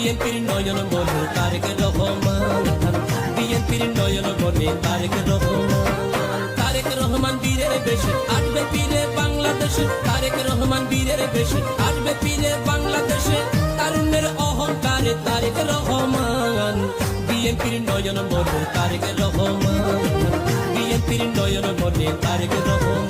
বিএনপির নয়ন মনে তারেক রহমান। বিএনপির নয়ন মনে তারেক রহমান। তারেক রহমান বীরের বেশে আসবে পীরে বাংলাদেশে। তারেক রহমান বীরের বেশে আসবে পীরে বাংলাদেশে। তারুণ্যের অহংকারে তারেক রহমান। বিএনপির নয়ন মনে তারেক রহমান। বিএনপির নয়ন মনে তারেক রহমান।